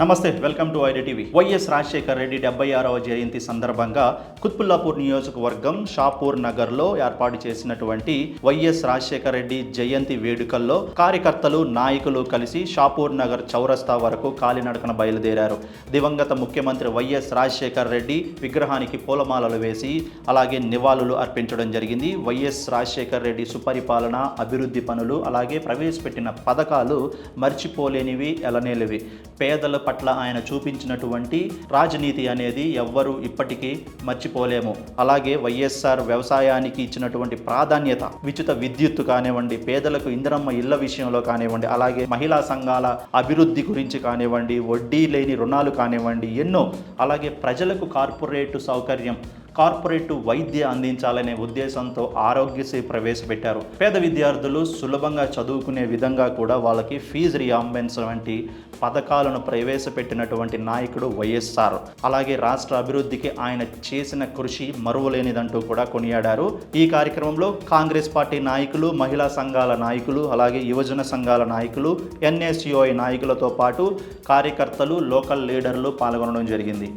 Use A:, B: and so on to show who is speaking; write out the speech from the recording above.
A: నమస్తే welcome to IDTV YS Rajasekhar Reddy డెబ్బై ఆరవ జయంతి సందర్భంగా కుత్పుల్లాపూర్ నియోజకవర్గం షాపూర్ నగర్లో ఏర్పాటు చేసినటువంటి వైఎస్ రాజశేఖర్ రెడ్డి జయంతి వేడుకల్లో కార్యకర్తలు నాయకులు కలిసి షాపూర్ నగర్ చౌరస్తా వరకు కాలినడకన బయలుదేరారు. దివంగత ముఖ్యమంత్రి వైఎస్ రాజశేఖర్ రెడ్డి విగ్రహానికి పూలమాలలు వేసి అలాగే నివాళులు అర్పించడం జరిగింది. వైఎస్ రాజశేఖర్ రెడ్డి సుపరిపాలన అభివృద్ధి పనులు అలాగే ప్రవేశపెట్టిన పథకాలు మర్చిపోలేనివి ఎలనేలివి. పేదల పట్ల ఆయన చూపించినటువంటి రాజనీతి అనేది ఎవ్వరూ ఇప్పటికీ మర్చిపోలేము. అలాగే వైఎస్ఆర్ వ్యవసాయానికి ఇచ్చినటువంటి ప్రాధాన్యత ఉచిత విద్యుత్ కానివ్వండి పేదలకు ఇందిరమ్మ ఇళ్ళ విషయంలో కానివ్వండి అలాగే మహిళా సంఘాల అభివృద్ధి గురించి కానివ్వండి వడ్డీ లేని రుణాలు కానివ్వండి ఎన్నో అలాగే ప్రజలకు కార్పొరేట్ సౌకర్యం కార్పొరేట్ వైద్య అందించాలనే ఉద్దేశంతో ఆరోగ్యశ్రీ ప్రవేశపెట్టారు. పేద విద్యార్థులు సులభంగా చదువుకునే విధంగా కూడా వాళ్ళకి ఫీజు రియాంబెన్స్ వంటి పథకాలను ప్రవేశపెట్టినటువంటి నాయకుడు వైఎస్ఆర్. అలాగే రాష్ట్ర అభివృద్ధికి ఆయన చేసిన కృషి మరువలేనిదంటూ కూడా కొనియాడారు. ఈ కార్యక్రమంలో కాంగ్రెస్ పార్టీ నాయకులు మహిళా సంఘాల నాయకులు అలాగే యువజన సంఘాల నాయకులు ఎన్ఎస్యుఐ నాయకులతో పాటు కార్యకర్తలు లోకల్ లీడర్లు పాల్గొనడం జరిగింది.